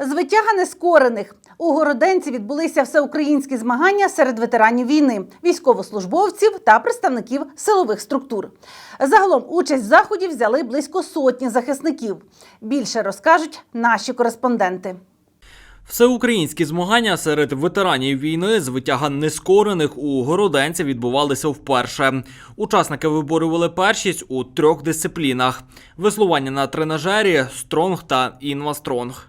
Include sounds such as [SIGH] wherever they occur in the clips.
З витяга нескорених у Городенці відбулися всеукраїнські змагання серед ветеранів війни, військовослужбовців та представників силових структур. Загалом участь в заході взяли близько сотні захисників. Більше розкажуть наші кореспонденти. Всеукраїнські змагання серед ветеранів війни з витяга нескорених у Городенці відбувалися вперше. Учасники виборювали першість у трьох дисциплінах: веслування на тренажері, стронг та інвастронг.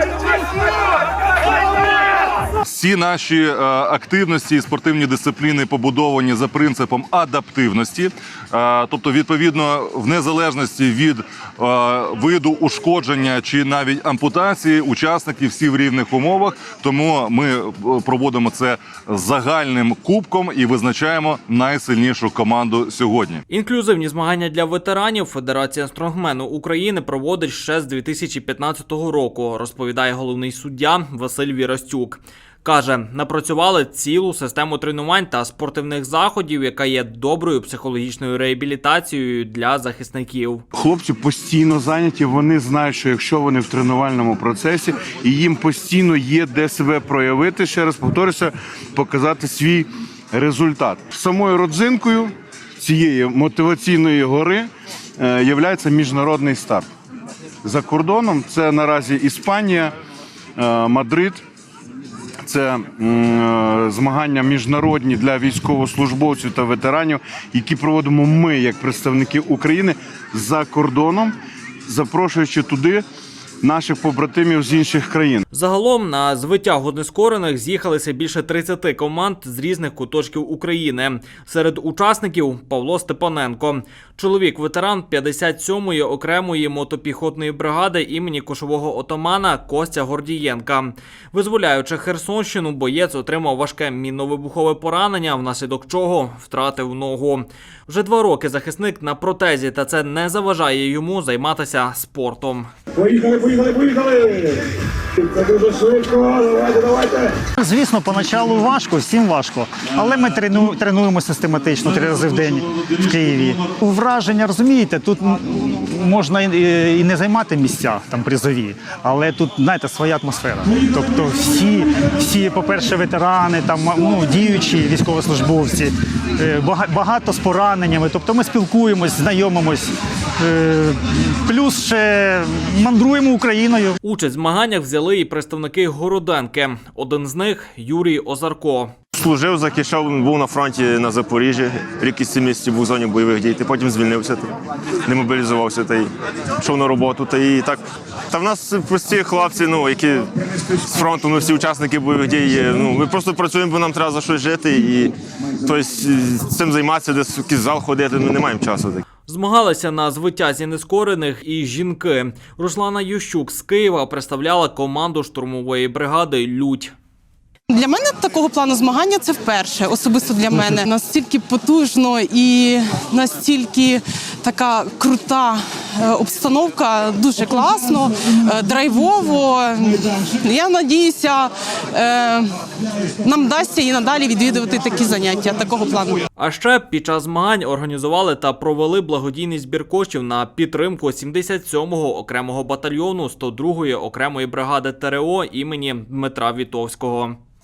Всі наші е, активності і спортивні дисципліни побудовані за принципом адаптивності, Е, тобто, відповідно, в незалежності від е, виду ушкодження чи навіть ампутації, учасники всі в рівних умовах. Тому ми проводимо це загальним кубком і визначаємо найсильнішу команду сьогодні. Інклюзивні змагання для ветеранів Федерація стронгмену України проводить ще з 2015 року, розповідає головний суддя Василь Вірастюк. Каже, напрацювали цілу систему тренувань та спортивних заходів, яка є доброю психологічною реабілітацією для захисників. Хлопці постійно зайняті. Вони знають, що якщо вони в тренувальному процесі, і їм постійно є де себе проявити, ще раз повторюся, показати свій результат. Самою родзинкою цієї мотиваційної гори е, являється міжнародний старт. За кордоном це наразі Іспанія, е, Мадрид. Це е, змагання міжнародні для військовослужбовців та ветеранів, які проводимо ми як представники України за кордоном, запрошуючи туди наших побратимів з інших країн. Загалом на звитягу нескорених з'їхалися більше 30 команд з різних куточків України. Серед учасників Павло Степаненко, чоловік ветеран 57-ї окремої мотопіхотної бригади імені кошового отамана Костя Гордієнка. Визволяючи Херсонщину, боєць отримав важке мінно-вибухове поранення, внаслідок чого втратив ногу. Вже два роки захисник на протезі, та це не заважає йому займатися спортом. Поїхали, поїхали, поїхали! Це дуже швидко, давайте, давайте! Звісно, поначалу важко, всім важко, але ми трену, тренуємо систематично три рази в день в Києві. Враження, розумієте, тут можна і, і не займати місця там призові, але тут, знаєте, своя атмосфера. Тобто всі, всі по-перше, ветерани, там ну, діючі військовослужбовці, е, багато з пораненнями. Тобто ми спілкуємось, знайомимось. Е, Плюс ще мандруємо Україною. Участь в змаганнях взяли і представники Городенки. Один з них Юрій Озарко. Служив, захищав, був на фронті на Запоріжжі. Рік із сім місяців був в зоні бойових дій. Ти потім звільнився, ти демобілізувався та й пішов на роботу. Та і так. Та в нас прості хлопці, ну які з фронту, ми всі учасники бойових дій. Ну ми просто працюємо, бо нам треба за щось жити. І тобто, цим займатися, десь в якийсь зал ходити. Ми не маємо часу. Змагалися на звитязі нескорених і жінки. Руслана Ющук з Києва представляла команду штурмової бригади Людь. Для мене такого плану змагання це вперше, особисто для мене. [LAUGHS] Настільки потужно і настільки така крута обстановка, дуже класно, е, драйвово. Я надіюся, е, нам вдасться і надалі відвідувати такі заняття такого плану. А ще під час змагань організували та провели благодійний збір коштів на підтримку 77-го окремого батальйону 102-ї окремої бригади ТРО імені Дмитра Вітовського.